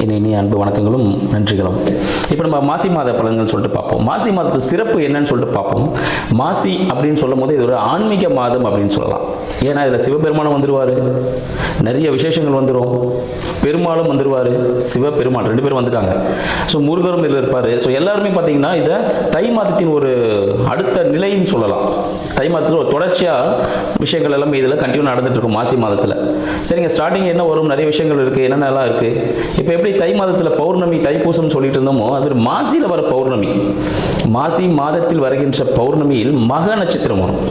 en el இனிய அன்பு வணக்கங்களும் நன்றிகளும். இப்போ நம்ம மாசி மாத பலன்கள் சொல்லிட்டு பார்ப்போம். மாசி மாதத்து சிறப்பு என்னன்னு சொல்லிட்டு பார்ப்போம். மாசி அப்படின்னு சொல்லும் போது இது ஒரு ஆன்மீக மாதம் அப்படின்னு சொல்லலாம். ஏன்னா இதில் சிவபெருமானம் வந்துடுவார் நிறைய விசேஷங்கள் வந்துடும் பெருமாளும் வந்துடுவார் சிவபெருமாள் ரெண்டு பேரும் வந்துட்டாங்க. ஸோ முருகரும் இதில் இருப்பார். ஸோ எல்லாருமே பார்த்தீங்கன்னா இதை தை மாதத்தின் ஒரு அடுத்த நிலைன்னு சொல்லலாம். தை மாதத்தில் ஒரு தொடர்ச்சியாக விஷயங்கள் எல்லாமே இதில் கண்டினியூ நடந்துட்டு இருக்கும் மாசி மாதத்தில். சரிங்க ஸ்டார்டிங் என்ன வரும்? நிறைய விஷயங்கள் இருக்குது என்னென்னலாம் இருக்குது இப்போ எப்படி தை மாதம் மாதத்தில் பௌர்ணமி தைப்பூசம் சொல்லிட்டு இருந்தோமோ அது ஒரு மாசியில் வர பௌர்ணமி. மாசி மாதத்தில் வருகின்ற பௌர்ணமியில் மக நட்சத்திரம் வரும்.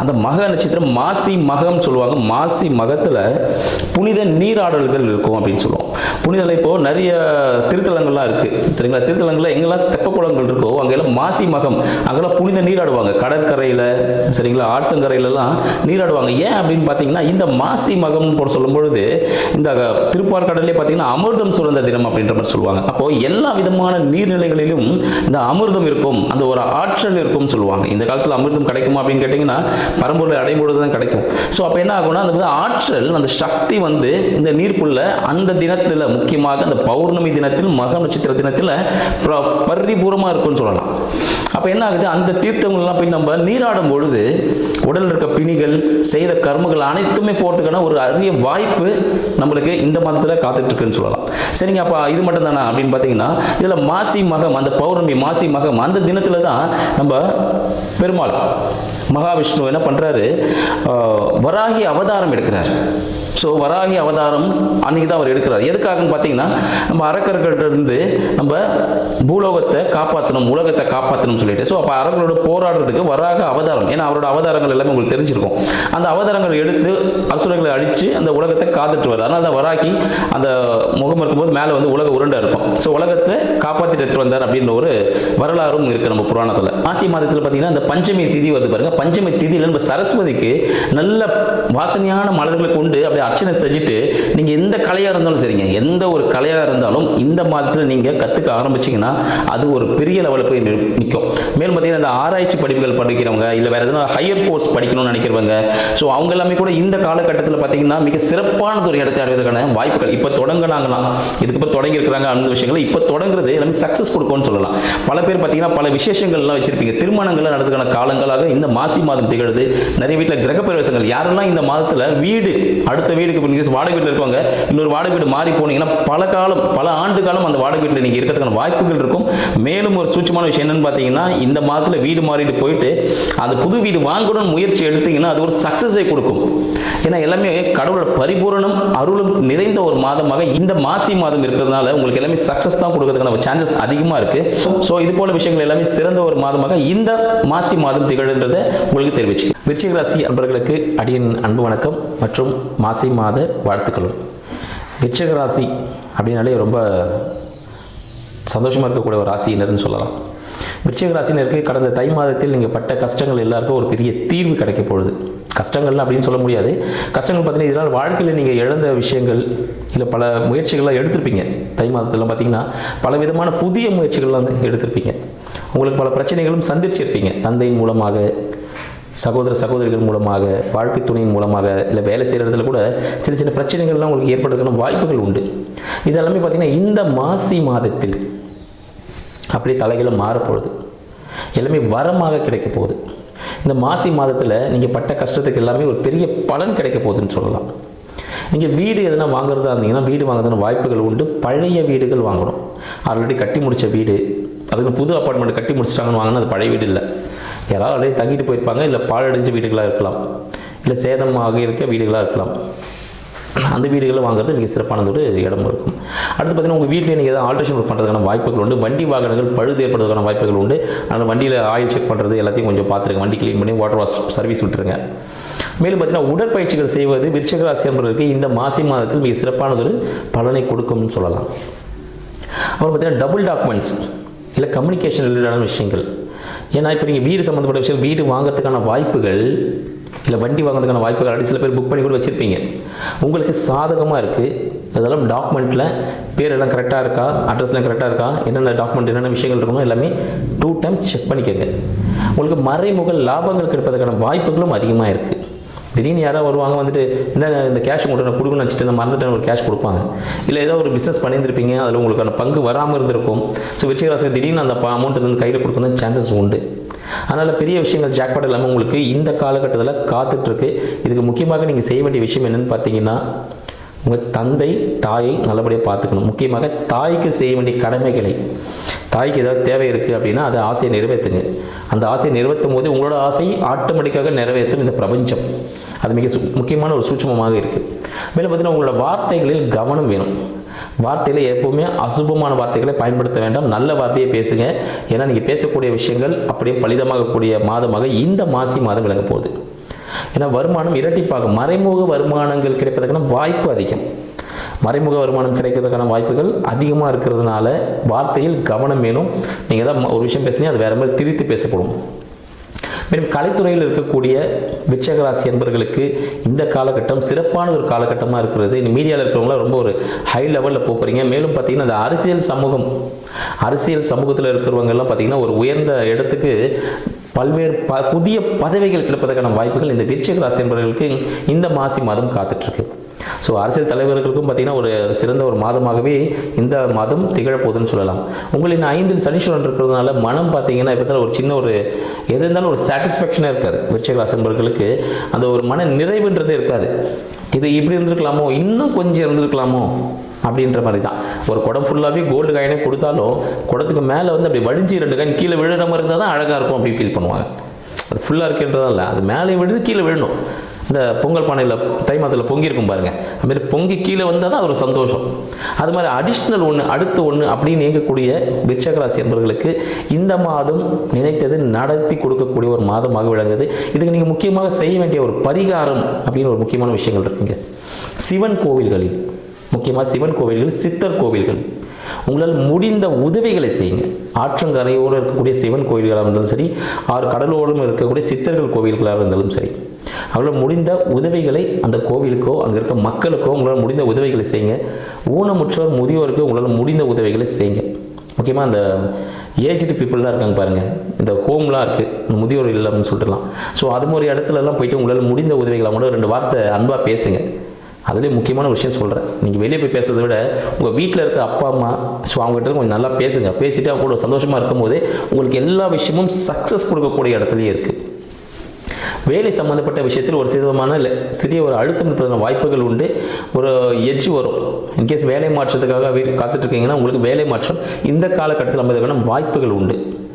அந்த மக நட்சத்திரம் மாசி மகம் சொல்லுவாங்க. மாசி மகத்தில் புனித நீராடல்கள் இருக்கும் அப்படின்னு சொல்லுவோம். புனிதலை இப்போ நிறைய திருத்தலங்கள்லாம் இருக்கு. சரிங்களா? திருத்தலங்கள்ல எங்கெல்லாம் தெப்பக்குளங்கள் இருக்கோ அங்கெல்லாம் மாசி மகம் அங்கெல்லாம் புனித நீராடுவாங்க. கடற்கரையில் சரிங்களா? ஆற்றங்கரையிலலாம் நீராடுவாங்க. ஏன் அப்படின்னு பார்த்தீங்கன்னா இந்த மாசி மகம் போட சொல்லும் பொழுது இந்த திருப்பார்கடலே பார்த்தீங்கன்னா அமிர்தம் சுரந்த தினம் அப்படின்ற மாதிரி சொல்லுவாங்க. அப்போ எல்லா விதமான நீர்நிலைகளிலும் இந்த அமிர்தம் இருக்கும் அந்த ஒரு ஆற்றல் இருக்கும் சொல்லுவாங்க. இந்த காலத்தில் அமிர்தம் கிடைக்குமா அப்படின்னு கேட்டிங்கன்னா பரம்பொருளை அடையும் பொழுது தான் கிடைக்கும். ஸோ அப்போ என்ன ஆகும்னா அந்த ஆற்றல் அந்த சக்தி வந்து இந்த நீருக்குள்ள அந்த தினத்தில் முக்கியமாக அந்த பௌர்ணமி தினத்தில் மக நட்சத்திர தினத்தில் பரிபூரமாக இருக்கும்னு சொல்லலாம். அப்போ என்ன ஆகுது? அந்த தீர்த்தங்கள்லாம் போய் நம்ம நீராடும் பொழுது உடல் இருக்க பிணிகள் செய்த கர்மங்கள் அனைத்துமே போகிறதுக்கான ஒரு அரிய வாய்ப்பு நம்மளுக்கு இந்த மாதத்தில் காத்துட்ருக்குன்னு சொல்லலாம். சரிங்க அப்போ இது மட்டும் தானா அப்படின்னு பார்த்தீங்கன்னா இதில் மாசி மகம் அந்த பௌர்ணமி மாசி மகம் அந்த தினத்தில் தான் நம்ம பெருமாள் மகாவிஷ்ணு என்ன பண்ணுறாரு வராகி அவதாரம் எடுக்கிறார். ஸோ வராகி அவதாரம் அன்னைக்கு தான் அவர் எடுக்கிறார். எதுக்காகன்னு பார்த்தீங்கன்னா நம்ம அரக்கர்கள்ட்ட இருந்து நம்ம பூலோகத்தை காப்பாற்றணும் உலகத்தை காப்பாற்றணும்னு சொல்லிட்டு. ஸோ அப்போ அரங்களோட போராடுறதுக்கு வராக அவதாரம். ஏன்னா அவரோட அவதாரங்கள் எல்லாமே உங்களுக்கு தெரிஞ்சிருக்கும். அந்த அவதாரங்கள் எடுத்து அசுரர்களை அழித்து அந்த உலகத்தை காத்துட்டு வருது அதனால தான் வராகி அந்த முகம் இருக்கும்போது மேலே வந்து உலக உருண்டை இருக்கும். ஸோ உலகத்தை காப்பாற்றிட்டு எடுத்துட்டு வந்தார் அப்படின்ற ஒரு வரலாறும் இருக்குது நம்ம புராணத்தில். ஆசி மாதத்தில் பார்த்தீங்கன்னா அந்த பஞ்சமி திதி வருது பாருங்க. பஞ்சமி திதியில் நம்ம சரஸ்வதிக்கு நல்ல வாசனையான மலர்களை கொண்டு அப்படியே அர்ச்சனை செஞ்சுட்டு நீங்கள் எந்த கலையாக இருந்தாலும் சரிங்க. எந்த ஒரு கலையாக இருந்தாலும் இந்த மாதத்தில் நீங்கள் கற்றுக்க ஆரம்பிச்சீங்கன்னா அது ஒரு பெரிய லெவலில் போய் நிற்கும் மேலும் பார்த்தீங்கன்னா இந்த ஆராய்ச்சி படிப்புகள் படிக்கிறவங்க இல்லை வேறு எதனா ஹையர் கோர்ஸ் படிக்கணும்னு நினைக்கிறவங்க ஸோ அவங்க எல்லாமே கூட இந்த காலகட்டத்தில் பார்த்தீங்கன்னா மிக சிறப்பானது ஒரு இடத்தை அடைவதற்கான வாய்ப்புகள். இப்போ தொடங்கினாங்களாம். இதுக்கப்புறம் தொடங்கியிருக்கிறாங்க அந்த விஷயங்கள் இப்போ தொடங்குறது எல்லாமே சக்ஸஸ் கொடுக்கும்னு சொல்லலாம். பல பேர் பார்த்தீங்கன்னா பல விசேஷங்கள்லாம் வச்சிருப்பீங்க. திருமணங்கள் நடத்துக்கான காலங்களாக இந்த மாசி மாதம் திகழுது. நிறைய வீட்டில் கிரக பிரவேசங்கள் யாரெல்லாம் இந்த மாதத்தில் வீடு அடுத்த வீடுக்கு இப்போ நீங்கள் வாடகை வீட்டில் இருக்கவங்க இன்னொரு வாடகை வீடு மாறி போனீங்கன்னா பல காலம் பல ஆண்டு காலம் அந்த வாடகை வீட்டில் நீங்கள் இருக்கிறதுக்கான வாய்ப்புகள் இருக்கும். மேலும் ஒரு சூட்சமான விஷயம் என்னன்னு பார்த்தீங்கன்னா இந்த மாதத்தில் வீடு மாறிட்டு போயிட்டு அந்த புது வீடு வாங்கணும்னு முயற்சி எடுத்தீங்கன்னா அது ஒரு சக்ஸஸை கொடுக்கும். ஏன்னா எல்லாமே கடவுளோட பரிபூரணம் அருளும் நிறைந்த ஒரு மாதமாக இந்த மாசி மாதம் இருக்கிறதுனால உங்களுக்கு எல்லாமே சக்ஸஸ் தான் கொடுக்கறதுக்கான சான்சஸ் அதிகமாக இருக்கு. ஸோ இது போல விஷயங்கள் எல்லாமே சிறந்த ஒரு மாதமாக இந்த மாசி மாதம் திகழ்ன்றதை உங்களுக்கு தெரிவிச்சு விருச்சிக ராசி அன்பர்களுக்கு அடியின் அன்பு வணக்கம் மற்றும் மாசி மாத வாழ்த்துக்களும். விருச்சிக ராசி அப்படின்னாலே ரொம்ப சந்தோஷமாக இருக்கக்கூடிய ஒரு ராசியினர்னு சொல்லலாம். விருச்சிக ராசினருக்கு கடந்த தை மாதத்தில் நீங்கள் பட்ட கஷ்டங்கள் எல்லாருக்கும் ஒரு பெரிய தீர்வு கிடைக்க போகுது. கஷ்டங்கள்லாம் அப்படின்னு சொல்ல முடியாது. கஷ்டங்கள் பார்த்தீங்கன்னா இதனால் வாழ்க்கையில் நீங்கள் இழந்த விஷயங்கள் இல்லை பல முயற்சிகள்லாம் எடுத்திருப்பீங்க. தை மாதத்தில் பார்த்தீங்கன்னா பல விதமான புதிய முயற்சிகள்லாம் எடுத்திருப்பீங்க. உங்களுக்கு பல பிரச்சனைகளும் சந்திச்சிருப்பீங்க. தந்தையின் மூலமாக சகோதர சகோதரிகள் மூலமாக வாழ்க்கை துணையின் மூலமாக இல்லை வேலை செய்கிற இடத்துல கூட சின்ன சின்ன பிரச்சனைகள்லாம் உங்களுக்கு ஏற்படுறதுக்கான வாய்ப்புகள் உண்டு. இதெல்லாமே பார்த்திங்கன்னா இந்த மாசி மாதத்தில் அப்படியே தலைகளை மாறப்போகுது. எல்லாமே வரமாக கிடைக்க போகுது. இந்த மாசி மாதத்தில் நீங்கள் பட்ட கஷ்டத்துக்கு எல்லாமே ஒரு பெரிய பலன் கிடைக்க போகுதுன்னு சொல்லலாம். நீங்கள் வீடு எதனா வாங்குறதா இருந்தீங்கன்னா வீடு வாங்குறதுன்னு வாய்ப்புகள் உண்டு. பழைய வீடுகள் வாங்கணும். ஆல்ரெடி கட்டி முடித்த வீடு அதுக்கு புது அப்பார்ட்மெண்ட் கட்டி முடிச்சிட்டாங்கன்னு வாங்கினா அது பழைய வீடு இல்லை. யாராவது அப்படியே தங்கிட்டு போயிருப்பாங்க இல்லை பாழடைஞ்ச வீடுகளாக இருக்கலாம். இல்லை சேதமாக இருக்க வீடுகளாக இருக்கலாம். அந்த வீடுகளை வாங்குறது மிக சிறப்பானது ஒரு இடம் இருக்கும். அடுத்து பார்த்தீங்கன்னா உங்கள் வீட்டில் நீங்கள் ஏதாவது ஆல்ட்ரேஷன் பண்ணுறதுக்கான வாய்ப்புகள் உண்டு. வண்டி வாகனங்கள் பழுது ஏற்படுறதுக்கான வாய்ப்புகள் உண்டு. அந்த வண்டியில் ஆயில் செக் பண்ணுறது எல்லாத்தையும் கொஞ்சம் பார்த்துருங்க. வண்டி க்ளீன் பண்ணி வாட்டர் வாஷ் சர்வீஸ் விட்டுருங்க. மேலும் பார்த்தீங்கன்னா உடற்பயிற்சிகள் செய்வது விருச்சிக ராசி இந்த மாசி மாதத்தில் மிக சிறப்பானது ஒரு பலனை கொடுக்கும்னு சொல்லலாம். அப்புறம் பார்த்தீங்கன்னா டபுள் டாக்குமெண்ட்ஸ் இல்லை கம்யூனிகேஷன் ரிலேட்டடான விஷயங்கள். ஏன்னா இப்போ நீங்கள் வீடு சம்மந்தப்பட்ட விஷயம் வீடு வாங்குறதுக்கான வாய்ப்புகள் இல்லை வண்டி வாங்குறதுக்கான வாய்ப்புகள் அப்படி சில பேர் புக் பண்ணி கூட வச்சுருப்பீங்க. உங்களுக்கு சாதகமாக இருக்குது அதெல்லாம் டாக்குமெண்ட்டில் பேர் எல்லாம் கரெக்டாக இருக்கா? அட்ரஸ்லாம் கரெக்டாக இருக்கா? என்னென்ன டாக்குமெண்ட் என்னென்ன விஷயங்கள் இருக்கணும் எல்லாமே டூ டைம்ஸ் செக் பண்ணிக்கோங்க. உங்களுக்கு மறைமுக லாபங்கள் கிடைப்பதற்கான வாய்ப்புகளும் அதிகமாக இருக்குது திடீர்னு யாரோ வருவாங்க வந்துட்டு இந்த இந்த கேஷ் மட்டும் நான் கொடுக்கணும்னு வச்சுட்டு நான் மறந்துட்டேன் ஒரு கேஷ் கொடுப்பாங்க. இல்லை ஏதோ ஒரு பிஸ்னஸ் பண்ணியிருந்திருப்பீங்க அதில் உங்களுக்கான பங்கு வராமல் இருந்திருக்கும். ஸோ விருச்சிகராசி திடீர்னு அந்த அமௌண்ட் வந்து கையில் கொடுக்கணும் சான்சஸ் உண்டு. அதனால் பெரிய விஷயங்கள் ஜாக்பாட் இல்லாமல் உங்களுக்கு இந்த காலகட்டத்தில் காத்துட்ருக்கு இதுக்கு முக்கியமாக நீங்கள் செய்ய வேண்டிய விஷயம் என்னென்னு பார்த்தீங்கன்னா உங்கள் தந்தை தாயை நல்லபடியாக பார்த்துக்கணும். முக்கியமாக தாய்க்கு செய்ய வேண்டிய கடமைகளை. தாய்க்கு ஏதாவது தேவை இருக்குது அப்படின்னா அதை ஆசையை நிறைவேற்றுங்க. அந்த ஆசையை நிறைவேற்றும் போது உங்களோட ஆசையை ஆட்டோமேட்டிக்காக நிறைவேற்றும் இந்த பிரபஞ்சம். அது மிக சு- முக்கியமான ஒரு சூட்சமமாக இருக்குது மேலும் பார்த்தீங்கன்னா உங்களோட வார்த்தைகளில் கவனம் வேணும். வார்த்தையில் எப்போவுமே அசுபமான வார்த்தைகளை பயன்படுத்த வேண்டாம். நல்ல வார்த்தையை பேசுங்க. ஏன்னா நீங்கள் பேசக்கூடிய விஷயங்கள் அப்படியே பலிதமாகக்கூடிய மாதமாக இந்த மாசி மாதம் விளங்க போகுது. ஏன்னா வருமானம் இரட்டிப்பாகும். மறைமுக வருமானங்கள் கிடைப்பதற்கான வாய்ப்பு அதிகம். மறைமுக வருமானம் கிடைக்கிறதுக்கான வாய்ப்புகள் அதிகமாக இருக்கிறதுனால வார்த்தையில் கவனம் வேணும். நீங்கள் தான் ஒரு விஷயம் பேசுனீங்க அது வேறு மாதிரி திரித்து பேசப்படும். மேலும் கலைத்துறையில் இருக்கக்கூடிய விச்சகராசி என்பர்களுக்கு இந்த காலகட்டம் சிறப்பான ஒரு காலகட்டமாக இருக்கிறது. இந்த மீடியாவில் இருக்கிறவங்களாம் ரொம்ப ஒரு ஹை லெவலில் போகிறீங்க மேலும் பார்த்தீங்கன்னா அந்த அரசியல் சமூகம் அரசியல் சமூகத்தில் இருக்கிறவங்கெல்லாம் பார்த்தீங்கன்னா ஒரு உயர்ந்த இடத்துக்கு பல்வேறு ப புதிய பதவிகள் கிடைப்பதற்கான வாய்ப்புகள் இந்த விருச்சிக ராசி என்பவர்களுக்கு இந்த மாசி மாதம் காத்துட்ருக்கு ஸோ அரசியல் தலைவர்களுக்கும் பார்த்தீங்கன்னா ஒரு சிறந்த ஒரு மாதமாகவே இந்த மாதம் திகழப்போகுதுன்னு சொல்லலாம். உங்களின் ஐந்தில் சனீஸ்வரன் இருக்கிறதுனால மனம் பார்த்தீங்கன்னா இப்போ ஒரு சின்ன ஒரு எது இருந்தாலும் ஒரு சாட்டிஸ்ஃபேக்ஷனாக இருக்காது. விருட்சகராசன்பர்களுக்கு அந்த ஒரு மன நிறைவுன்றதே இருக்காது. இது இப்படி இருந்திருக்கலாமோ? இன்னும் கொஞ்சம் இருந்திருக்கலாமோ? அப்படின்ற மாதிரி தான் ஒரு குடம் ஃபுல்லாகவே கோல்டு காயினே கொடுத்தாலும் குடத்துக்கு மேலே வந்து அப்படி வடிஞ்சு ரெண்டு காயின் கீழே விழுற மாதிரி இருந்தால் தான் அழகாக இருக்கும் அப்படி ஃபீல் பண்ணுவாங்க. அது ஃபுல்லாக இருக்கின்றதால இல்லை. அது மேலே விழுது கீழே விழணும். இந்த பொங்கல் பானையில் தை மாதத்தில் பொங்கியிருக்கும் பாருங்கள் அதுமாரி பொங்கி கீழே வந்தால் தான் ஒரு சந்தோஷம். அது மாதிரி அடிஷ்னல் ஒன்று அடுத்து ஒன்று அப்படின்னு இயங்கக்கூடிய விச்சகராசி என்பவர்களுக்கு இந்த மாதம் நினைத்தது நடத்தி கொடுக்கக்கூடிய ஒரு மாதமாக விளங்குது. இதுக்கு நீங்கள் முக்கியமாக செய்ய வேண்டிய ஒரு பரிகாரம் அப்படின்னு ஒரு முக்கியமான விஷயங்கள் இருக்குங்க. சிவன் கோவில்களில் முக்கியமாக சிவன் கோவில்கள் சித்தர் கோவில்கள் உங்களால் முடிந்த உதவிகளை செய்யுங்க. ஆற்றங்கரையோடு இருக்கக்கூடிய சிவன் கோயில்களாக இருந்தாலும் சரி ஆறு கடலோடும் இருக்கக்கூடிய சித்தர்கள் கோவில்களாக இருந்தாலும் சரி அவங்களால் முடிந்த உதவிகளை அந்த கோவிலுக்கோ அங்கே இருக்க மக்களுக்கோ உங்களால் முடிந்த உதவிகளை செய்யுங்க. ஊனமுற்றோர் முதியோருக்கு உங்களால் முடிந்த உதவிகளை செய்யுங்க. முக்கியமாக அந்த ஏஜ்டு பீப்புளெலாம் இருக்காங்க பாருங்கள் இந்த ஹோம்லாம் இருக்குது முதியோர் இல்லம்னு சொல்லிட்டுலாம். ஸோ அது மாதிரி இடத்துலலாம் போயிட்டு உங்களால் முடிந்த உதவிகளை கூட ரெண்டு வார்த்தை அன்பாக பேசுங்க. அதுலேயே முக்கியமான விஷயம் சொல்கிறேன் நீங்கள் வெளியே போய் பேசுறதை விட உங்கள் வீட்டில் இருக்க அப்பா அம்மா ஸோ அவங்ககிட்ட கொஞ்சம் நல்லா பேசுங்க. பேசிவிட்டு அவங்க கூட சந்தோஷமாக இருக்கும்போதே உங்களுக்கு எல்லா விஷயமும் சக்ஸஸ் கொடுக்கக்கூடிய இடத்துலையே இருக்குது வேலை சம்மந்தப்பட்ட விஷயத்தில் ஒரு சிறுவமான சிறிய ஒரு அழுத்தம் இருப்பதற்கான வாய்ப்புகள் உண்டு. ஒரு எட்ஜ் வரும். இன்கேஸ் வேலை மாற்றத்துக்காக காத்துட்ருக்கீங்கன்னா உங்களுக்கு வேலை மாற்றம் இந்த காலகட்டத்தில் அமைவதற்கான வாய்ப்புகள் உண்டு.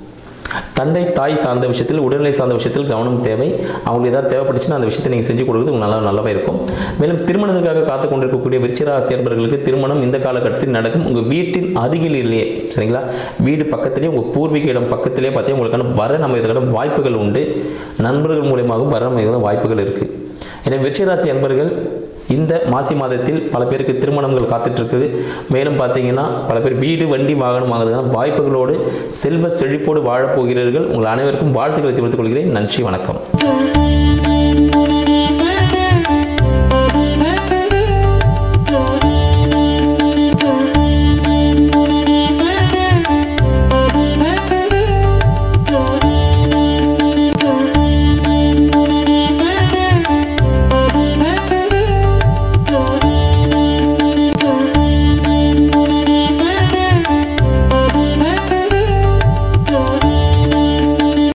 தந்தை தாய் சார்ந்த விஷயத்தில் உடல்நிலை சார்ந்த விஷயத்தில் கவனம் தேவை. அவங்களுக்கு ஏதாவது தேவைப்பட்டுச்சுன்னா அந்த விஷயத்தை நீங்கள் செஞ்சு கொடுக்குறது உங்களுக்கு நல்லா நல்லாவே இருக்கும். மேலும் திருமணத்திற்காக காத்து கொண்டிருக்கக்கூடிய விருச்சிராசி என்பவர்களுக்கு திருமணம் இந்த காலகட்டத்தில் நடக்கும். உங்கள் வீட்டின் அருகில் இல்லையே சரிங்களா? வீடு பக்கத்திலே உங்கள் பூர்வீக இடம் பக்கத்திலே பார்த்தீங்கன்னா உங்களுக்கான வர நம்ம இதற்கான வாய்ப்புகள் உண்டு. நண்பர்கள் மூலியமாகவும் வர நம்ம வாய்ப்புகள் இருக்குது எனவே விருச்சிராசி என்பர்கள் இந்த மாசி மாதத்தில் பல பேருக்கு திருமணங்கள் காத்துட்ருக்குது. மேலும் பார்த்தீங்கன்னா பல பேர் வீடு வண்டி வாகனம் வாங்குறதுக்கான வாய்ப்புகளோடு செல்வ செழிப்போடு வாழப்போகிறீர்கள். உங்கள் அனைவருக்கும் வாழ்த்துக்களை தெரிவித்துக் கொள்கிறேன். நன்றி வணக்கம்.